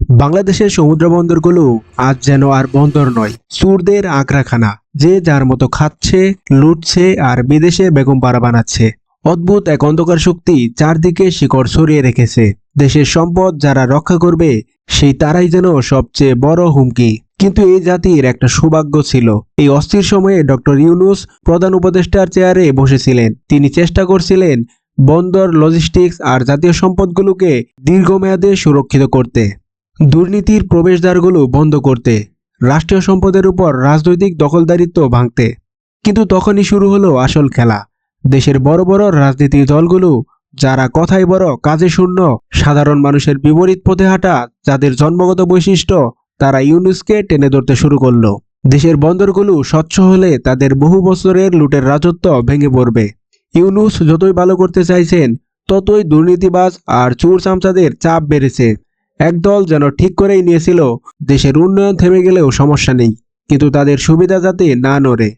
বাংলাদেশের সমুদ্র বন্দরগুলো আজ যেন আর বন্দর নয়, সুরদের আঁকড়াখানা যে যার মতো খাচ্ছে, লুটছে আর বিদেশে বেগম পাড়া বানাচ্ছে। অদ্ভুত এক অন্ধকার শক্তি চারদিকে শিকড় ছড়িয়ে রেখেছে। দেশের সম্পদ যারা রক্ষা করবে, সেই তারাই যেন সবচেয়ে বড় হুমকি। কিন্তু এই জাতির একটা সৌভাগ্য ছিল। এই অস্থির সময়ে ডক্টর ইউনুস প্রধান উপদেষ্টার চেয়ারে বসেছিলেন। তিনি চেষ্টা করছিলেন বন্দর, লজিস্টিক্স আর জাতীয় সম্পদগুলোকে দীর্ঘমেয়াদে সুরক্ষিত করতে। দুর্নীতির প্রবেশদ্বারগুলো বন্ধ করতে, রাষ্ট্রীয় সম্পদের উপর রাজনৈতিক দখলদারিত্ব ভাঙতে। কিন্তু তখনই শুরু হলো আসল খেলা। দেশের বড় বড় রাজনীতির দলগুলো, যারা কথাই বড়, কাজে শূন্য, সাধারণ মানুষের বিপরীত পথে হাঁটা, যাদের জন্মগত বৈশিষ্ট্য, তারা ইউনুসকে টেনে ধরতে শুরু করল। দেশের বন্দরগুলো স্বচ্ছ হলে তাদের বহু বছরের লুটের রাজত্ব ভেঙে পড়বে। ইউনুস যতই ভালো করতে চাইছেন, ততই দুর্নীতিবাজ আর চোর চামচাদের চাপ বেড়েছে। একদল যেন ঠিক করেই নিয়েছিল, দেশের উন্নয়ন থেমে গেলেও সমস্যা নেই, কিন্তু তাদের সুবিধা যাতে না নড়ে।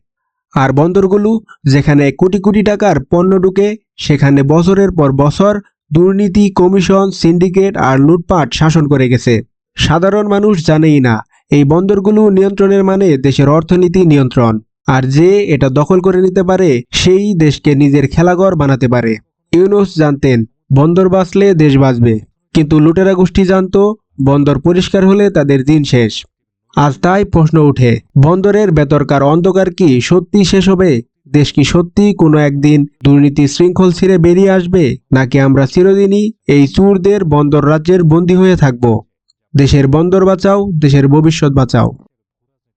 আর বন্দরগুলো যেখানে কোটি কোটি টাকার পণ্য ঢুকে, সেখানে বছরের পর বছর দুর্নীতি, কমিশন, সিন্ডিকেট আর লুটপাট শাসন করে গেছে। সাধারণ মানুষ জানেই না, এই বন্দরগুলো নিয়ন্ত্রণের মানে দেশের অর্থনীতি নিয়ন্ত্রণ, আর যে এটা দখল করে নিতে পারে, সেই দেশকে নিজের খেলাঘর বানাতে পারে। ইউনুস জানতেন, বন্দর বাঁচলে দেশ বাঁচবে। কিন্তু লুটেরা গোষ্ঠী জানত, বন্দর পরিষ্কার হলে তাদের দিন শেষ। আজ তাই প্রশ্ন উঠে, বন্দরের বেতরকার অন্ধকার কি সত্যি শেষ হবে? দেশ কি সত্যি কোনো একদিন দুর্নীতি শৃঙ্খল ছিঁড়ে বেরিয়ে আসবে? নাকি আমরা চিরদিনই এই চুরদের বন্দর রাজ্যের বন্দী হয়ে থাকব? দেশের বন্দর বাঁচাও, দেশের ভবিষ্যৎ বাঁচাও।